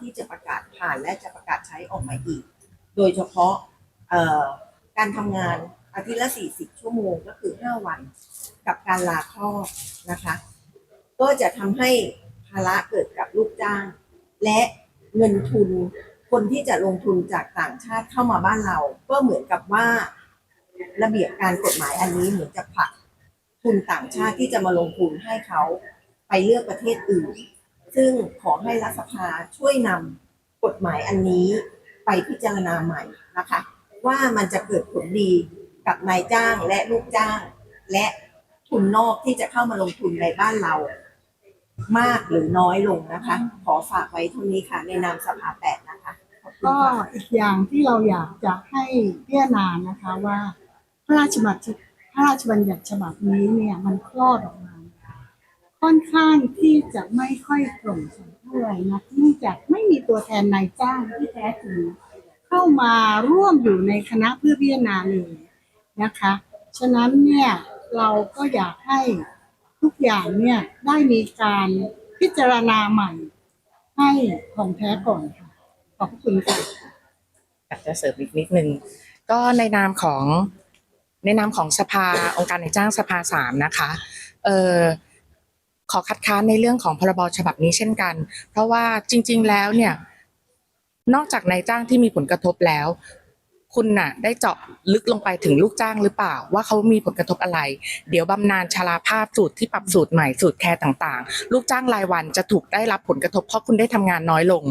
ที่จะประกาศผ่านและจะประกาศใช้ออกมาอีก โดยเฉพาะการทำงานอาทิตย์ละ 40 ชั่วโมงก็คือ 5 วัน กับการลาคลอดนะคะ ก็จะทำให้ภาระเกิดกับลูกจ้าง และเงินทุนคนที่จะลงทุนจากต่างชาติเข้ามาบ้านเรา ก็เหมือนกับว่าระเบียบการกฎหมายอันนี้เหมือนจะผลักทุนต่างชาติที่จะมาลงทุนให้เขาไปเลือกประเทศอื่น ซึ่งขอให้รัฐสภาช่วยนำกฎหมายอันนี้ไปพิจารณาใหม่นะคะ ว่ามันจะเกิดผลดีกับนายจ้างและลูกจ้าง และทุนนอกที่จะเข้ามาลงทุนในบ้านเรา มากหรือน้อยลงนะคะ ขอฝากไว้เท่านี้ค่ะ ในนามสภาแปดนะคะขอบคุณก็ค่ะ อีกอย่างที่เราอยากจะให้พิจารณานะคะว่า พระราชบัญญัติพระราชบัญญัติฉบับนี้เนี่ยมันคลอดออกมา ค่อนข้างที่จะไม่ค่อยโปร่งใสเท่าไหร่นะเนื่องจากไม่มีตัวแทนนายจ้างที่แท้จริงเข้ามาร่วมอยู่ในคณะเพื่อพิจารณาเลยนะคะ ฉะนั้นเนี่ยเราก็อยากให้ทุกอย่างเนี่ยได้มีการพิจารณาใหม่ ให้ของแท้ก่อนค่ะขอบคุณค่ะอยากจะเสริมอีกนิดนึงก็ในนามของในนามของสภาองค์การนายจ้างสภาสามนะคะ เอ่อ ขอคัดค้านในเรื่องของพรบฉบับนี้เช่นกัน เพราะว่าจริง ๆ แล้วเนี่ยนอกจากนายจ้างที่มีผลกระทบแล้ว คุณน่ะ ได้เจาะลึกลงไปถึงลูกจ้างหรือเปล่า ว่าเขามีผลกระทบอะไร เดี๋ยวบำนาญชราภาพสูตรที่ปรับสูตรใหม่สูตรแคร์ต่างๆ ลูกจ้างรายวันจะถูกได้รับผลกระทบเพราะคุณได้ทำงานน้อยลง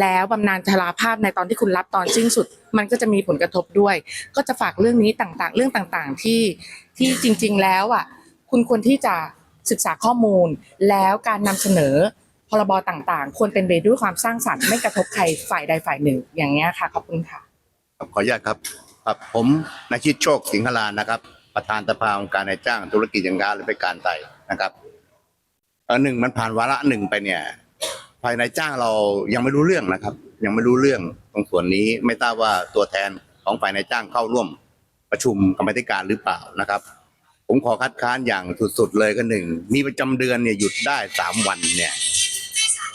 แล้วบำนาญชราภาพในตอนที่คุณรับตอนสิ้นสุด มันก็จะมีผลกระทบด้วย ก็จะฝากเรื่องนี้ต่างๆ เรื่องต่างๆที่ที่จริง ๆ แล้วอะ คุณควรที่จะ ศึกษาข้อมูล แล้วการนำเสนอพรบต่างๆ ควรเป็นไปด้วยความสร้างสรรค์ไม่กระทบใครฝ่ายใดฝ่ายหนึ่ง อย่างเงี้ค่ะขอบคุณค่ะครับขออนุญาตครับครับผมนายชิดโชคสิงหลานะครับ ประธานสภาองค์การนายจ้างธุรกิจย่างงานและบริการไทยนะครับเออหนึ่งมันผ่านวาระหนึ่งไปเนี่ย ภายในจ้างเรายังไม่รู้เรื่องนะครับ ยังไม่รู้เรื่องตรงส่วนนี้ไม่ทราบว่าตัวแทนของฝ่ายนายจ้างเข้าร่วมประชุมกรรมธิการหรือเปล่านะครับ ผมขอคัดค้านอย่างสุดๆเลยก็หนึ่ง มีประจำเดือนเนี่ยหยุดได้สามวันเนี่ย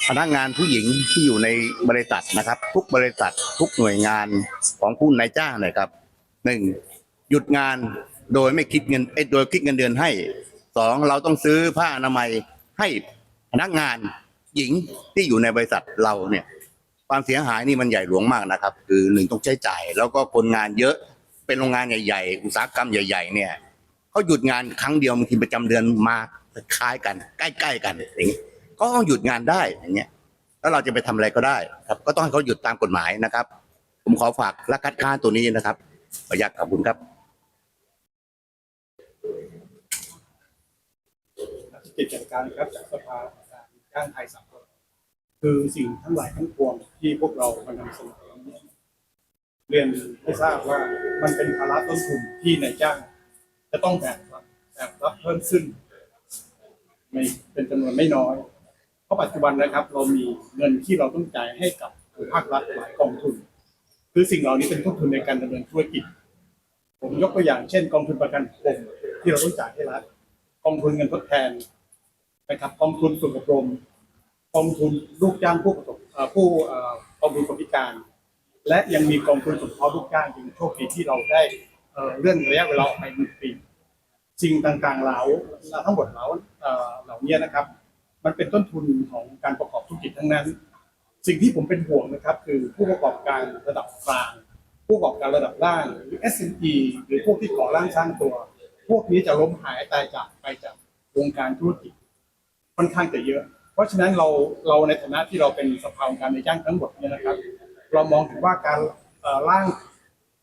พนักงานผู้หญิงที่อยู่ในบริษัทนะครับ ทุกบริษัททุกหน่วยงานของผู้นายจ้างนะครับหนึ่งหยุดงานโดยไม่คิดเงินเอ้โดยคิดเงินเดือนให้สองเราต้องซื้อผ้าอนามัยให้พนักงานหญิงที่อยู่ในบริษัทเราเนี่ย ความเสียหายนี่มันใหญ่หลวงมากนะครับ คือหนึ่งต้องใช้จ่าย แล้วก็คนงานเยอะเป็นโรงงานใหญ่ๆ อุตสาหกรรมใหญ่ ๆ เนี่ย เขาหยุดงานครั้งเดียวบางทีประจำเดือนมาคล้ายกัน ใกล้ๆกันอย่างนี้ก็ต้องหยุดงานได้อย่างเงี้ยแล้วเราจะไปทำอะไรก็ได้ครับ ก็ต้องให้เขาหยุดตามกฎหมายนะครับ ผมขอฝากและคัดค้านตัวนี้นะครับขออนุญาตขอบคุณครับกิจการครับจากสภาการจ้างไทยสากลคือสิ่งทั้งหลายทั้งปวงที่พวกเรามานำเสนอเรียนให้ทราบว่ามันเป็นภาระต้นทุนที่นายจ้าง จะต้องแบกรับแบกรับเพิ่มขึ้นไม่เป็นจำนวนไม่น้อย เพราะปัจจุบันนะครับ เรามีเงินที่เราต้องจ่ายให้กับภาครัฐหลายกองทุน คือสิ่งเหล่านี้เป็นต้นทุนในการดำเนินธุรกิจ ผมยกตัวอย่างเช่น กองทุนประกันสังคมที่เราต้องจ่ายให้รัฐกองทุนเงินทดแทนนะครับกองทุนฝึกอบรมกองทุนลูกจ้างผู้ประสบผู้กองทุนคนพิการ และยังมีกองทุนสงเคราะห์ลูกจ้างยังโชคดีที่เราได้เอ่อเลื่อนระยะเวลาออกไปหนึ่งปี สิ่งต่างๆเหล่าทั้งหมดเหล่าเหล่านี้นะครับ มันเป็นต้นทุนของการประกอบธุรกิจทั้งนั้น สิ่งที่ผมเป็นห่วงนะครับ คือผู้ประกอบการระดับกลาง ผู้ประกอบการระดับล่างหรือ SME หรือพวกที่ก่อร่างสร้างตัว พวกนี้จะล้มหายตายจากไปจากวงการธุรกิจค่อนข้างจะเยอะ เพราะฉะนั้นเราเราในฐานะที่เราเป็นสภาองค์การในจ้างทั้งหมดเนี่ยนะครับ เรามองถึงว่าการร่าง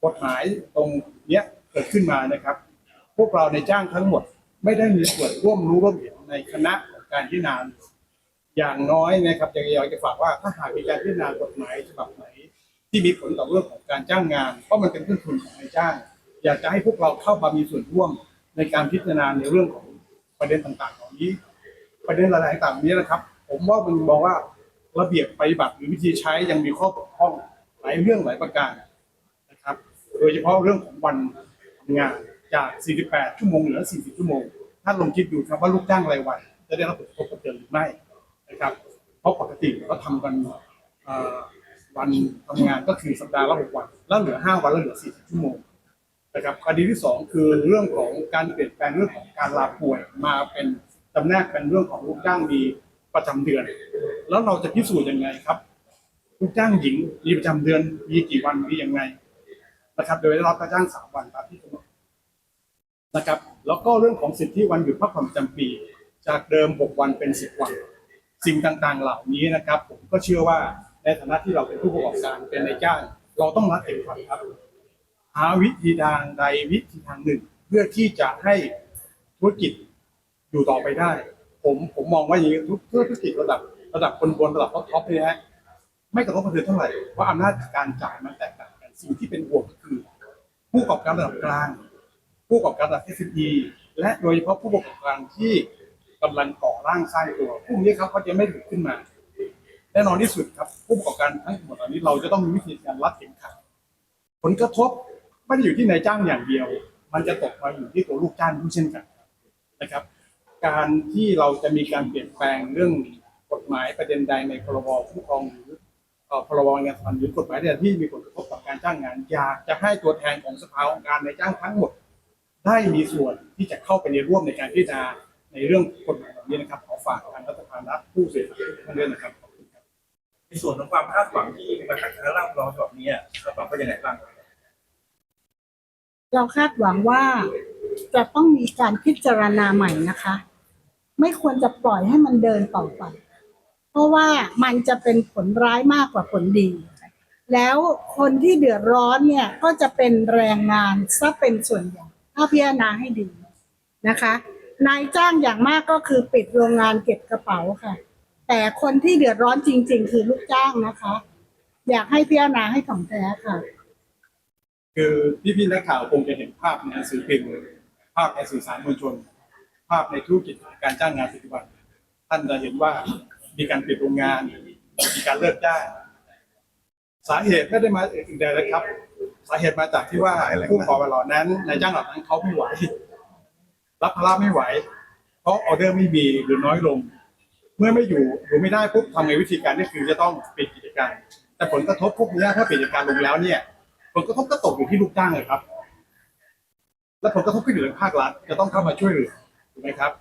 กฎหมายตรงเนี้ยเกิดขึ้นมานะครับ วกเราในจ้างทั้งหมด ไม่ได้มีส่วนร่วมรู้ร่วมเห็นในคณะของการพิจารณาอย่างน้อยนะครับอยากอยากจะฝากว่าถ้าหากมีการพิจารณากฎหมายฉบับไหน ที่มีผลต่อเรื่องของการจ้างงาน เพราะมันเป็นต้นทุนของนายจ้าง อยากจะให้พวกเราเข้ามามีส่วนร่วมในการพิจารณาในเรื่องของประเด็นต่างๆเหล่านี้ ประเด็นหลายๆต่างๆนี้นะครับ ผมว่ามันมองว่าระเบียบปฏิบัติหรือวิธีใช้ยังมีข้อบกพร่องหลายเรื่องหลายประการนะครับ โดยเฉพาะเรื่องของวันทำงาน จาก 48 ชั่วโมงเหลือ 40 ชั่วโมง ท่านลองคิดดูครับว่าลูกจ้างรายวัน จะได้รับผลกระทบกระเทือนหรือไม่นะครับ เพราะปกติเราทำกันวันทำงานก็คือสัปดาห์ละหกวัน แล้วเหลือห้าวันแล้วเหลือสี่สิบชั่วโมงนะครับคดีที่สองคือเรื่องของการเปลี่ยนแปลงเรื่องของการลาป่วยมาเป็นจำแนกเป็นเรื่องของลูกจ้างมีประจำเดือน แล้วเราจะพิสูจน์ยังไงครับลูกจ้างหญิงมีประจำเดือนมีกี่วันมียังไงนะครับ โดยได้รับค่าจ้างสามวันตามที่กำห นะครับ แล้วก็เรื่องของสิทธิวันหยุดพักผ่อนประจำปี จากเดิม 6 วันเป็น 10 วัน สิ่งต่างๆเหล่านี้นะครับ ผมก็เชื่อว่าในฐานะที่เราเป็นผู้ประกอบการเป็นนายจ้างเราต้องรัดเข็มขัดครับ หาวิธีทางใดวิธีทางหนึ่ง เพื่อที่จะให้ธุรกิจอยู่ต่อไปได้ ผมผมมองว่าอย่างนี้ทุกธุรกิจระดับระดับคนบนระดับท็อปๆเนี่ยฮะไม่กระทบกระเทือนเท่าไหร่เพราะอำนาจการจ่ายมันแตกต่างกันสิ่งที่เป็นห่วงก็คือ ผู้ประกอบการระดับกลาง ผู้ประกอบการระดับ SME และโดยเฉพาะผู้ประกอบการที่กำลังก่อร่างสร้างตัวพวกนี้ครับเขาจะไม่ถึงขึ้นมา แน่นอนที่สุดครับ ผู้ประกอบการทั้งหมดเหล่านี้เราจะต้องมีวิธีการรัดเข็มขัดผลกระทบไม่ได้อยู่ที่นายจ้างอย่างเดียว มันจะตกมาอยู่ที่ตัวลูกจ้างด้วยเช่นกันนะครับ การที่เราจะมีการเปลี่ยนแปลงเรื่องกฎหมายประเด็นใดในพรบคุ้มครองหรือเอ่อพรบงานสัมพันธ์หรือกฎหมายใดที่มีผลกระทบกับการจ้างงานอยากจะให้ตัวแทนของสภาองค์การนายจ้างทั้งหมด ได้มีส่วนที่จะเข้าไปในร่วมในการพิจารณาในเรื่องกฎหมายเหล่านี้นะครับขอฝากทางรัฐสภาและผู้เสียหายทุกท่านด้วยนะครับขอบคุณครับในส่วนของความคาดหวังที่ประกาศคณะร่างรองฉบับนี้คาดหวังว่ายังไงบ้างเราคาดหวังว่าจะต้องมีการพิจารณาใหม่นะคะ ไม่ควรจะปล่อยให้มันเดินต่อไป เพราะว่ามันจะเป็นผลร้ายมากกว่าผลดี แล้วคนที่เดือดร้อนเนี่ยก็จะเป็นแรงงานซะเป็นส่วนใหญ่ ถ้าพิจารณาให้ดีนะคะ นายจ้างอย่างมากก็คือปิดโรงงานเก็บกระเป๋าค่ะ แต่คนที่เดือดร้อนจริง ๆ คือลูกจ้างนะคะ อยากให้พิจารณาให้ถ่องแท้ค่ะ คือพี่พี่นักข่าวคงจะเห็นภาพในหนังสือพิมพ์ภาพในสื่อสารมวลชน ภาพในธุรกิจการจ้างงานปัจจุบันท่านจะเห็นว่ามีการปิดโรงงาน มีการเลิกจ้างสาเหตุไม่ได้มาอื่นใดเลยครับ สาเหตุมาจากที่ว่าผู้ขอเหล่านั้นนายจ้างเหล่านั้นเขาไม่ไหว รับภาระไม่ไหว เพราะออเดอร์ไม่มีหรือน้อยลง เมื่อไม่อยู่หรือไม่ได้ปุ๊บทำไงวิธีการก็คือจะต้องปิดกิจการ แต่ผลกระทบพวกนี้ถ้าปิดกิจการลงแล้วเนี่ยผลกระทบก็ตกอยู่ที่ลูกจ้างเลยครับ และผลกระทบก็อยู่ในภาครัฐจะต้องเข้ามาช่วยเหลือถูกไหมครับ